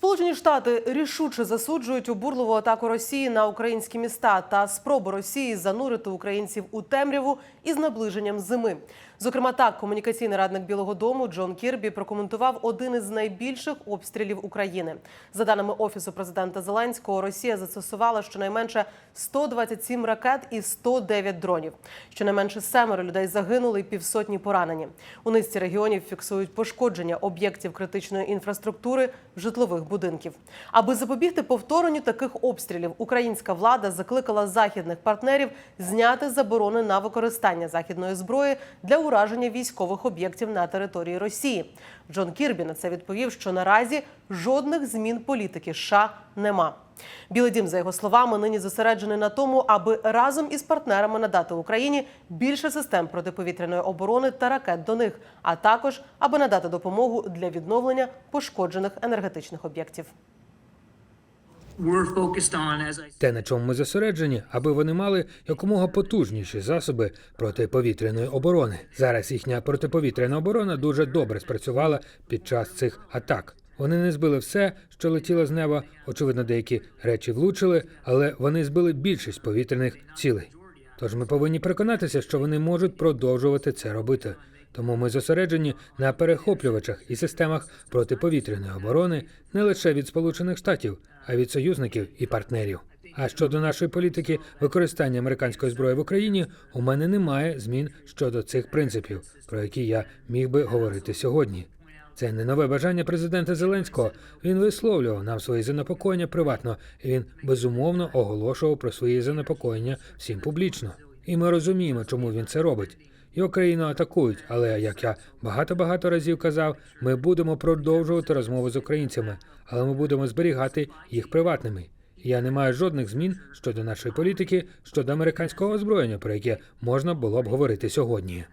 Сполучені Штати рішуче засуджують обурливу атаку Росії на українські міста та спробу Росії занурити українців у темряву із наближенням зими. Зокрема, так комунікаційний радник Білого Дому Джон Кірбі прокоментував один із найбільших обстрілів України. За даними офісу президента Зеленського, Росія застосувала щонайменше 127 ракет і 109 дронів. Щонайменше семеро людей загинули і півсотні поранені. У низці регіонів фіксують пошкодження об'єктів критичної інфраструктури житлових будинків. Аби запобігти повторенню таких обстрілів, українська влада закликала західних партнерів зняти заборони на використання західної зброї для ураження військових об'єктів на території Росії. Джон Кірбі на це відповів, що наразі жодних змін політики США нема. Білий дім, за його словами, нині зосереджений на тому, аби разом із партнерами надати Україні більше систем протиповітряної оборони та ракет до них, а також аби надати допомогу для відновлення пошкоджених енергетичних об'єктів. Те, на чому ми зосереджені, аби вони мали якомога потужніші засоби протиповітряної оборони. Зараз їхня протиповітряна оборона дуже добре спрацювала під час цих атак. Вони не збили все, що летіло з неба. Очевидно, деякі речі влучили, але вони збили більшість повітряних цілей. Тож ми повинні переконатися, що вони можуть продовжувати це робити. Тому ми зосереджені на перехоплювачах і системах протиповітряної оборони не лише від Сполучених Штатів, а від союзників і партнерів. А щодо нашої політики використання американської зброї в Україні, у мене немає змін щодо цих принципів, про які я міг би говорити сьогодні. Це не нове бажання президента Зеленського. Він висловлював нам свої занепокоєння приватно, і він безумовно оголошував про свої занепокоєння всім публічно. І ми розуміємо, чому він це робить. Його країну атакують, але як я багато багато разів казав, ми будемо продовжувати розмови з українцями, але ми будемо зберігати їх приватними. Я не маю жодних змін щодо нашої політики щодо американського озброєння, про яке можна було б говорити сьогодні.